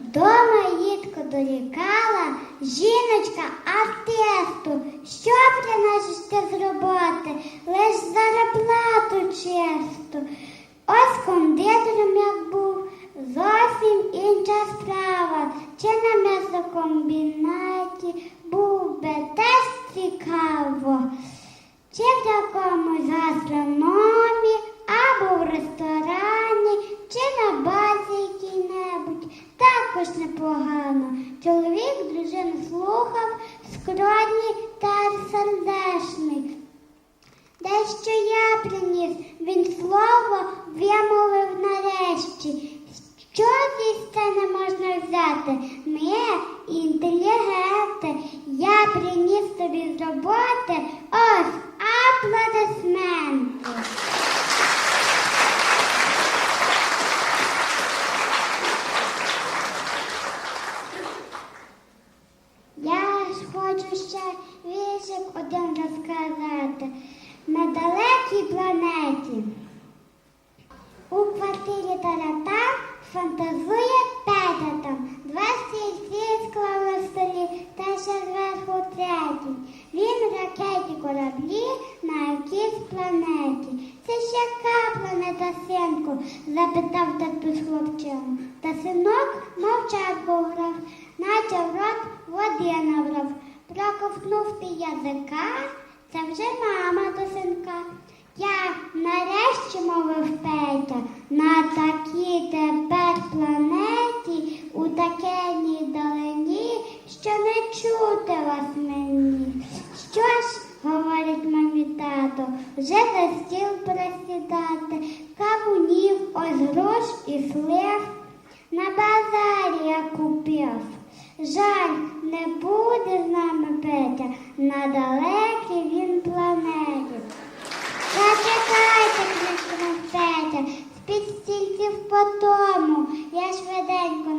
Дома їдко дорікала жіночка артисту, що приносиш ти з роботи, лиш зарплату чисту. Ось кондитером як був, зовсім інша справа. Чи на м'ясокомбінаті був би теж цікаво. Чи в якомусь гастрономі, або в ресторані, чи на базі якій-небудь. Також непогано. Чоловік дружину слухав, скромний та сердешний. Дещо я приніс, він слово вимовив нарешті. Що зі сцени можна взяти? Ми інтелігенти. Я приніс тобі з роботи ось аплодисменти. Я ж хочу ще віршик один розказати. На далекій планеті. У квартирі тарата фантазує Петя там. Два стільці склав на столі та ще зверху третій. Він в ракеті кораблі на якійсь планеті. Це ж яка планета, синку? запитав татусь хлопчину. Та синок мовчав грав, наче в рот води набрав. Проковтнув ти язика, це вже мама до синка. Я нарешті мовив Петя, на такій тепер планеті, у такенній далині, що не чути вас мені. Що ж, говорить мамі тато, вже за стіл присідати, кавунів, ось груш і слив. На базарі я купив. Жаль, не буде з нами Петя, на далекій він планеті. Зачекайте, крикнув Петя, з-під стільців по тому. Я швиденько